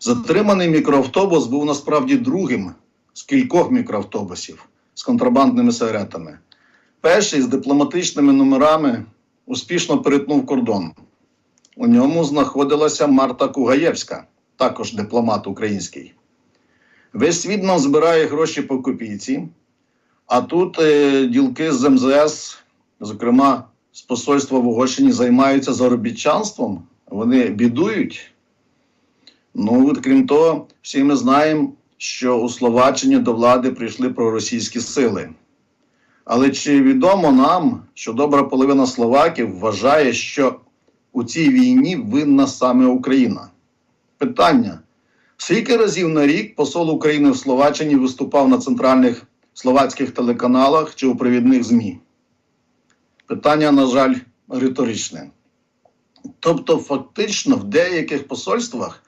Затриманий мікроавтобус був насправді другим з кількох мікроавтобусів з контрабандними сигаретами. Перший з дипломатичними номерами успішно перетнув кордон. У ньому знаходилася Марта Кугаєвська, також дипломат український. Весь світ нам збирає гроші по копійці, а тут е, ділки з МЗС, зокрема з посольства в Угорщині, займаються заробітчанством. Вони бідують. Ну, крім того, всі ми знаємо, що у Словаччині до влади прийшли проросійські сили. Але чи відомо нам, що добра половина словаків вважає, що у цій війні винна саме Україна? Питання: скільки разів на рік посол України в Словаччині виступав на центральних словацьких телеканалах чи у провідних ЗМІ? Питання, на жаль, риторичне. Тобто, фактично, в деяких посольствах